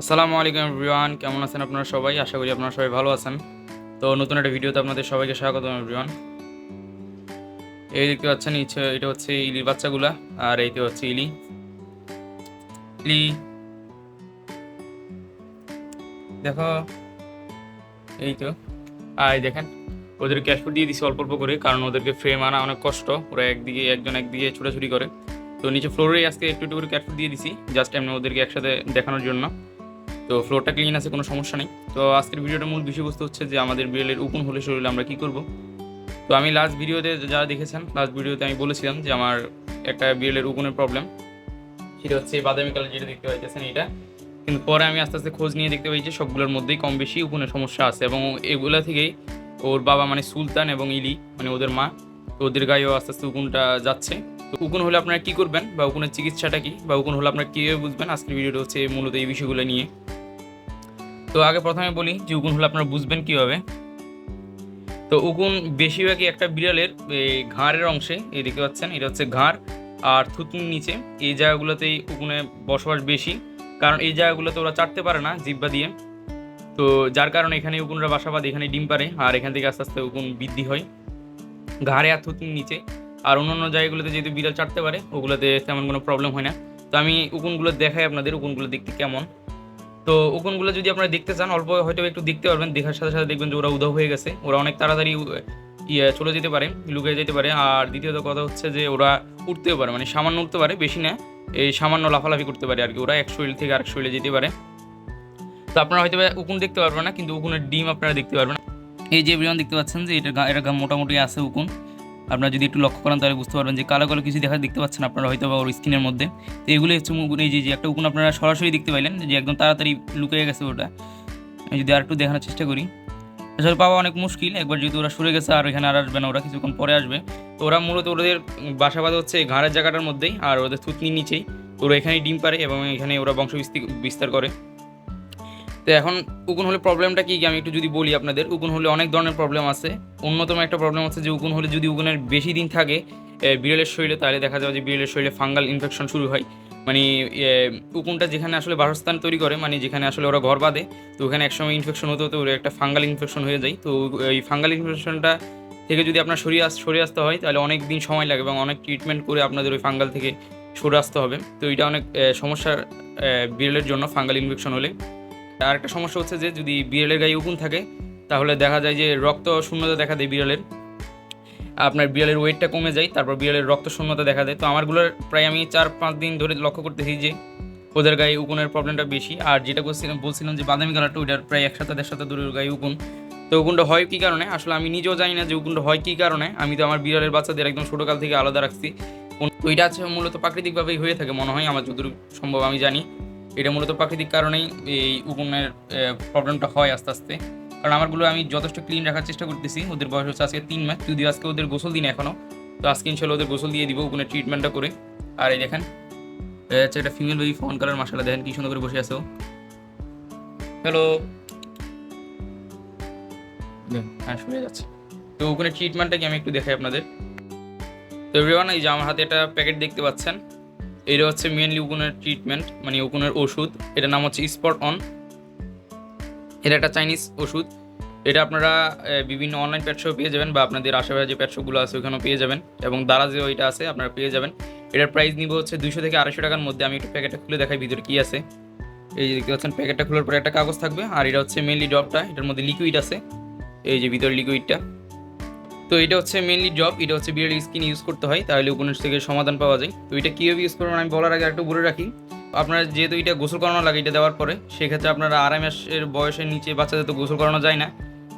আসসালামু আলাইকুম এভরিওয়ান, কেমন আছেন আপনারা সবাই? আশা করি আপনারা সবাই ভালো আছেন। তো নতুন একটা ভিডিওতে আপনাদের সবাইকে স্বাগত এভরিওয়ান। এই দেখতে পাচ্ছেন এটা হচ্ছে ইলির বাচ্চাগুলা, আর এইতে হচ্ছে ইলি। ইলি। দেখো এই তো আর দেখেন, ওদের ক্যাশ ফুড দিয়ে দিছি অল্প অল্প করে, কারণ ওদেরকে ফ্রেম আনা অনেক কষ্ট। ওরা একদিকে, একজন একদিকে ছোটাছুটি করে। তো নিচে ফ্লোরে আজকে একটু একটু করে ক্যাট ফুড দিয়ে দিছি জাস্ট এমনি ওদেরকে একসাথে দেখানোর জন্য। তো ফ্লোরটা ক্লিন আছে, কোনো সমস্যা নেই। তো আজকের ভিডিওটার মূল বিষয়বস্তু হচ্ছে যে আমাদের বিড়ালের উকুন হলে শরীরে আমরা কী করব? তো আমি লাস্ট ভিডিওতে যারা দেখেছেন লাস্ট ভিডিওতে আমি বলেছিলাম যে আমার একটা বিড়ালের উকুনের প্রবলেম সেটা হচ্ছে বাদামি কালার যেটা দেখতে পাইতেছেন এটা। কিন্তু পরে আমি আস্তে আস্তে খোঁজ নিয়ে দেখতে পাই যে সবগুলোর মধ্যেই কম বেশি উকুনের সমস্যা আছে এবং এগুলো থেকেই ওর বাবা মানে সুলতান এবং ইলি মানে ওদের মা, তো ওদের গায়েও আস্তে আস্তে উকুনটা যাচ্ছে। তো উকুন হলে আপনারা কী করবেন বা উকুনের চিকিৎসাটা কী? বা উকুন হলে আপনারা কীভাবে বুঝবেন? আজকের ভিডিওটা হচ্ছে মূলত এই বিষয়গুলো নিয়ে। তো আগে প্রথমে বলি যে উকুন হলে আপনারা বুঝবেন কীভাবে। তো উকুন বেশিরভাগই একটা বিড়ালের ঘাড়ের অংশে, এই দেখতে পাচ্ছেন, এটা হচ্ছে ঘাড় আর থুতনির নিচে। এই জায়গাগুলোতেই উকুনে বসবাস বেশি, কারণ এই জায়গাগুলোতে ওরা চাটতে পারে না জিব্বা দিয়ে। তো যার কারণে এখানে উকুনরা বাসা বাঁধে, এখানে ডিম পারে আর এখান থেকে আস্তে আস্তে উকুন বৃদ্ধি হয় ঘাড়ে আর থুতনির নিচে। আর অন্যান্য জায়গাগুলোতে যেহেতু বিড়াল চাটতে পারে, ওগুলোতে তেমন কোনো প্রবলেম হয় না। তো আমি উকুনগুলো দেখাই আপনাদের উকুনগুলো দেখতে কেমন। তো উকুনগুলো যদি আপনারা দেখতে চান, অল্প হয়তো একটু দেখতে পারবেন, দেখার সাথে সাথে দেখবেন যে ওরা উধাও হয়ে গেছে। ওরা অনেক তাড়াতাড়ি ইয়ে চলে যেতে পারে, লুকিয়ে যেতে পারে। আর দ্বিতীয়ত কথা হচ্ছে যে ওরা উঠতেও পারে মানে সামান্য উঠতে পারে, বেশি না, এই সামান্য লাফালাফি করতে পারে আর কি। ওরা এক শরীর থেকে আরেক শরীরে যেতে পারে। তো আপনারা হয়তো উকুন দেখতে পারবেন না, কিন্তু উকুনের ডিম আপনারা দেখতে পারবেন। এই যে বিমান দেখতে পাচ্ছেন যে এটা এটা মোটামুটি আছে উকুন। আপনারা যদি একটু লক্ষ্য করেন, তাহলে বুঝতে পারবেন যে কালো কালো কিছু দেখা দেখতে পাচ্ছেন আপনারা হয়তো বা ওর স্কিনের মধ্যে। তো এগুলো হচ্ছে উকুন এই যে একটা উকুন আপনারা সরাসরি দেখতে পাইলেন, যে একদম তাড়াতাড়ি লুকিয়ে গেছে ওটা। আমি যদি আর একটু দেখানোর চেষ্টা করি। আসলে পাওয়া অনেক মুশকিল, একবার যেহেতু ওরা সরে গেছে, আর এখানে আর আসবে না, ওরা কিছুক্ষণ পরে আসবে। তো ওরা মূলত ওদের বাসা বাঁধা হচ্ছে ঘাড়ের জায়গাটার মধ্যেই, আর ওদের থুতনির নিচেই। ওরা এখানেই ডিম পারে এবং এখানে ওরা বংশ বিস্তি- বিস্তার করে। তো এখন উকুন হলে প্রবলেমটা কি কি? আমি একটু যদি বলি আপনাদের, উকুন হলে অনেক ধরনের প্রবলেম আছে। অন্যতম একটা প্রবলেম হচ্ছে যে উকুন হলে যদি উকুনের বেশি দিন থাকে বিড়ালের শরীরে, তাহলে দেখা যাবে যে বিড়ালের শরীরে ফাঙ্গাল ইনফেকশন শুরু হয়। মানে উকুনটা যেখানে আসলে বাসস্থান তৈরি করে মানে যেখানে আসলে ওরা ঘর বাঁধে, তো ওখানে একসময় ইনফেকশন হতে হতে ওর একটা ফাঙ্গাল ইনফেকশন হয়ে যায়। তো এই ফাঙ্গাল ইনফেকশনটা থেকে যদি আপনার সরিয়ে আস, সরে আসতে হয়, তাহলে অনেক দিন সময় লাগে এবং অনেক ট্রিটমেন্ট করে আপনাদের ওই ফাঙ্গাল থেকে সরে আসতে হবে। তো এটা অনেক সমস্যার বিড়ালের জন্য ফাঙ্গাল ইনফেকশন হলে। আর একটা সমস্যা হচ্ছে যে যদি বিড়ালের গায়ে উকুন থাকে, তাহলে দেখা যায় যে রক্ত শূন্যতা দেখা দেয় বিড়ালের। আপনার বিড়ালের ওয়েটটা কমে যায়, তারপর বিড়ালের রক্ত শূন্যতা দেখা দেয়। তো আমারগুলোর প্রায় আমি চার পাঁচ দিন ধরে লক্ষ্য করতেছি যে ওদের গায়ে উকুনের প্রবলেমটা বেশি। আর যেটা বলছিলাম বলছিলাম যে বাদামি কালারটা ওইটার প্রায় এক সপ্তাহ, দেড় ধরে ওর গায়ে উকুন। তো উকুনটা হয় কী কারণে? আসলে আমি নিজেও জানি না যে উকুনটা হয় কী কারণে। আমি তো আমার বিড়ালের বাচ্চাদের একদম ছোটোকাল থেকে আলাদা রাখছি। এটা আছে মূলত প্রাকৃতিকভাবেই হয়ে থাকে মনে হয়, আমার যতটুকু সম্ভব আমি জানি। এটা মূলত প্রাকৃতিক কারণেই এই উকুনের প্রবলেমটা হয় আস্তে আস্তে। কারণ আমারগুলো আমি যথেষ্ট ক্লিন রাখার চেষ্টা করতেছি। ওদের বয়স হচ্ছে আজকে তিন মাস। যদিও আজকে ওদের গোসল দিন এখনও তো আজকে ইনশাল্লাহ ওদের গোসল দিয়ে দিব উকুনের ট্রিটমেন্টটা করে। আর এই দেখেন হচ্ছে একটা ফিমেল বেবি ফোন কালার মাসালা দেখেন কি সুন্দর করে বসে আছে হ্যালো হ্যাঁ শুনে যাচ্ছে। তো ওখানে ট্রিটমেন্টটা কি আমি একটু দেখাই আপনাদের। তো এভরিওয়ান এই যে আমার হাতে একটা প্যাকেট দেখতে পাচ্ছেন। এটা হচ্ছে মেনলি উকুনের ট্রিটমেন্ট মানে উকুনের ওষুধ। এটার নাম হচ্ছে স্পট অন এটা একটা চাইনিজ ওষুধ। এটা আপনারা বিভিন্ন অনলাইন প্যাটশো পেয়ে যাবেন বা আপনাদের আশেপাশে যে প্যাটশোগুলো আছে ওখানেও পেয়ে যাবেন। এবং দারাজে ওইটা আছে, আপনারা পেয়ে যাবেন। এটার প্রাইস নিব হচ্ছে দুশো থেকে আড়াইশো টাকার মধ্যে। আমি একটু প্যাকেটটা খুলে দেখাই ভিতরে কী আছে। এই যে দেখতে পাচ্ছেন প্যাকেটটা খোলার পরে একটা কাগজ থাকবে। আর এটা হচ্ছে মেনলি ড্রপটা এটার মধ্যে লিকুইড আছে। এই যে ভিতরে লিকুইডটা তো এটা হচ্ছে মেনলি জব এটা হচ্ছে বিয়ার স্কিন ইউজ করতে হয়, তাহলে উপন্যাস থেকে সমাধান পাওয়া যায়। তো এটা কীভাবে ইউজ করবেন আমি বলার আগে একটু বলে রাখি। আপনারা যেহেতু এটা গোসল করানো লাগে এটা দেওয়ার পরে, সেক্ষেত্রে আপনারা আড়াই মাসের বয়সের নিচে বাচ্চাদের তো গোসল করানো যায় না।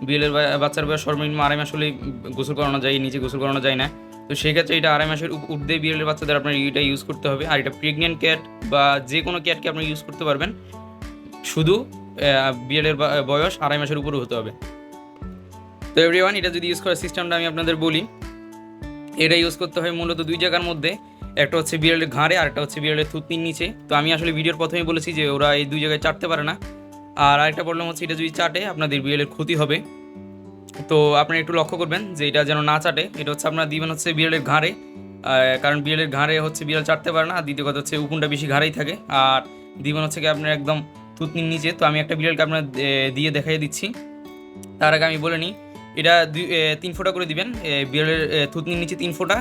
বিয়েলের বাচ্চার বয়স সর্বনিম্ন আড়াই মাস হলেই গোসল করানো যায়, নিচে গোসল করানো যায় না। তো সেক্ষেত্রে এটা আড়াই মাসের ঊর্ধ্বে বিয়েলের বাচ্চাদের আপনার এটা ইউজ করতে হবে। আর এটা প্রেগনেন্ট ক্যাট বা যে কোনো ক্যাটকে আপনি ইউজ করতে পারবেন। শুধু বিয়েলের বয়স আড়াই মাসের উপরে হতে হবে। তো এভরিওয়ান এটা যদি ইউজ করার সিস্টেমটা আমি আপনাদের বলি, এটা ইউজ করতে হয় মূলত দুই জায়গার মধ্যে। একটা হচ্ছে বিড়ালের ঘাড়ে, আর একটা হচ্ছে বিড়ালের থুতনির নিচে। তো আমি আসলে ভিডিওর প্রথমেই বলেছি যে ওরা এই দুই জায়গায় চাটতে পারে না। আর আরেকটা প্রবলেম হচ্ছে, এটা যদি চাটে, আপনাদের বিড়ালের ক্ষতি হবে। তো আপনারা একটু লক্ষ্য করবেন যে এটা যেন না চাটে। এটা হচ্ছে আপনারা দিবেন হচ্ছে বিড়ালের ঘাড়ে। কারণ বিড়ালের ঘাড়ে হচ্ছে বিড়াল চাটতে পারে না। আর দ্বিতীয় কথা হচ্ছে, উকুনটা বেশি ঘাড়েই থাকে। আর দিবেন হচ্ছে কি, আপনার একদম থুতনির নিচে। তো আমি একটা বিড়ালকে আপনার দিয়ে দেখাই দিচ্ছি। তার আগে আমি বলে নিই এটা তিন ফোঁটা করে দিবেন। বিড়ালের থুতনির নিচে তিন ফোঁটা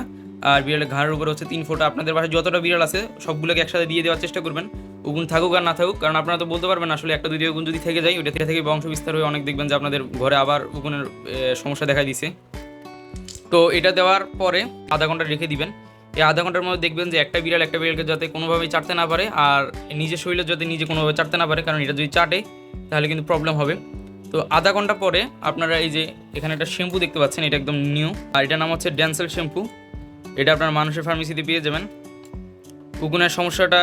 আর বিড়ালের ঘাড়ের উপরে হচ্ছে তিন ফোঁটা। আপনাদের বাসায় যতটা বিড়াল আছে, সবগুলোকে একসাথে দিয়ে দেওয়ার চেষ্টা করবেন। উগুন থাকুক আর না থাকুক, কারণ আপনারা তো বলতে পারবেন আসলে একটা দুই উগুন যদি থেকে যায়, ওইটা থেকে বংশ বিস্তার হয়ে অনেক দেখবেন যে আপনাদের ঘরে আবার উগুনের সমস্যা দেখা দিছে। তো এটা দেওয়ার পরে আধা ঘণ্টা রেখে দিবেন। এই আধা ঘণ্টার মধ্যে দেখবেন যে একটা বিড়াল একটা বিড়ালকে যাতে কোনোভাবেই চাটতে না পারে, আর নিজের শরীরে যাতে নিজে কোনোভাবে চাটতে না পারে, কারণ এটা যদি চাটে, তাহলে কিন্তু প্রবলেম হবে। তো আধা ঘণ্টা পরে আপনারা এই যে এখানে একটা শ্যাম্পু দেখতে পাচ্ছেন, এটা একদম নিউ। আর এটার নাম হচ্ছে ড্যান্সেল শ্যাম্পু। এটা আপনার মানুষের ফার্মেসিতে পেয়ে যাবেন। উগুনের সমস্যাটা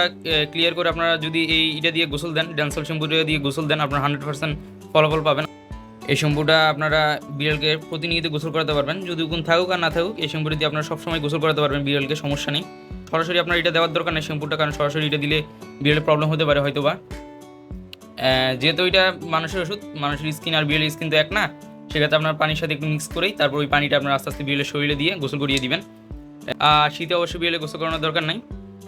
ক্লিয়ার করে আপনারা যদি এই এটা দিয়ে গোসল দেন, ড্যান্সেল শ্যাম্পুটা দিয়ে গোসল দেন, আপনারা হান্ড্রেড পার্সেন্ট ফলাফল পাবেন। এই শ্যাম্পুটা আপনারা বিড়ালকে প্রতিনিয়ত গোসল করাতে পারবেন। যদি উগুন থাকুক আর না থাকুক, এই শ্যাম্পুটা দিয়ে আপনারা সবসময় গোসল করাতে পারবেন, বিড়ালকে সমস্যা নেই। সরাসরি আপনার এটা দেওয়ার দরকার নেই শ্যাম্পুটা, কারণ সরাসরি এটা দিলে বিড়ালের প্রবলেম হতে পারে হয়তো বা যেহেতু এটা মানুষের ওষুধ, মানুষের স্কিন আর বিড়ালের স্কিন তো এক না, সেক্ষেত্রে আপনার পানির সাথে একটু মিক্স করেই তারপর ওই পানিটা আপনার আস্তে আস্তে বিড়ালের শরীরে দিয়ে গোসল করিয়ে দিবেন। আর শীতে অবশ্যই বিড়ালে গোসল করানোর দরকার নাই।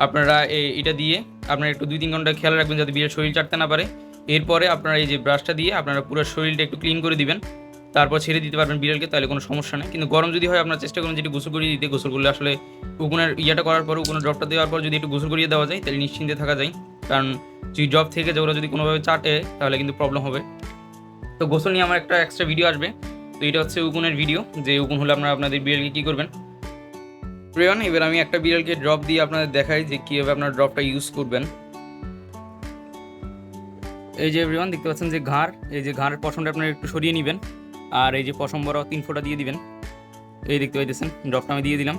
আপনারা এটা দিয়ে আপনারা একটু দুই তিন ঘণ্টা খেয়াল রাখবেন যাতে বিড়াল শরীর চাটতে না পারে। এরপরে আপনারা এই যে ব্রাশটা দিয়ে আপনারা পুরো শরীরটা একটু ক্লিন করে দিবেন। তারপর ছেড়ে দিতে পারবেন বিড়ালকে, তাহলে কোনো সমস্যা নেই। কিন্তু গরম যদি হয়, আপনার চেষ্টা করুন যেটি গোসল করিয়ে দিতে। গোসল করলে আসলে উগুনের ইয়েটা করার পর উগুনের ড্রপটা দেওয়ার পর যদি একটু গোসল করিয়ে দেওয়া যায়, তাহলে নিশ্চিন্তে থাকা যায়। কারণ ড্রপ থেকে যে ওরা যদি কোনোভাবে চাটে, তাহলে কিন্তু প্রবলেম হবে। তো গোসল নিয়ে আমার একটা এক্সট্রা ভিডিও আসবে। তো এটা হচ্ছে উগুনের ভিডিও যে উগুন হলে আপনারা আপনাদের বিড়ালকে কী করবেন? প্রিয়ন, এবার আমি একটা বিড়ালকে ড্রপ দিয়ে আপনাদের দেখাই যে কীভাবে আপনার ড্রপটা ইউজ করবেন। এই যে এভরিওয়ান দেখতে পাচ্ছেন যে ঘাড়, এই যে ঘাড়ের পশমটা আপনারা একটু সরিয়ে নেবেন। আর এই যে পশম বড় তিন ফোঁটা দিয়ে দিবেন। এই দেখতে পাইতেছেন ড্রপটা আমি দিয়ে দিলাম।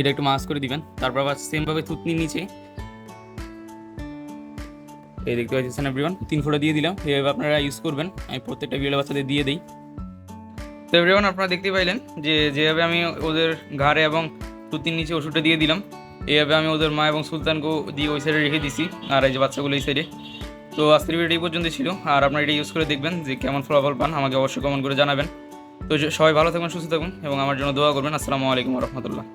এটা একটু মাস করে দিবেন। তারপর আবার সেমভাবে থুতনির নিচে। এই দেখতে পাচ্ছেন এভরিওয়ান তিন ফোঁটা দিয়ে দিলাম। এইভাবে আপনারা ইউজ করবেন। আমি প্রত্যেকটা বিড়াল বাচ্চাদের দিয়ে দিই। তো এভরিওয়ান আপনারা দেখতে পাইলেন যে যেভাবে আমি ওদের ঘাড়ে এবং থুতনির নিচে ওষুধটা দিয়ে দিলাম এইভাবে আমি ওদের মা এবং সুলতানকেও দিয়ে ওই সাইডে রেখে দিছি, আর এই যে বাচ্চাগুলো এই সাইডে তো আজকের ভিডিও এই পর্যন্ত ছিল। আর আপনারা এটা ইউজ করে দেখবেন যে কেমন ফলাফল পান, আমাকে অবশ্যই কমেন্ট করে জানাবেন। তো সবাই ভালো থাকবেন সুস্থ থাকুন এবং আমার জন্য দোয়া করবেন। আসসালামু আলাইকুম রহমতুল্লাহ।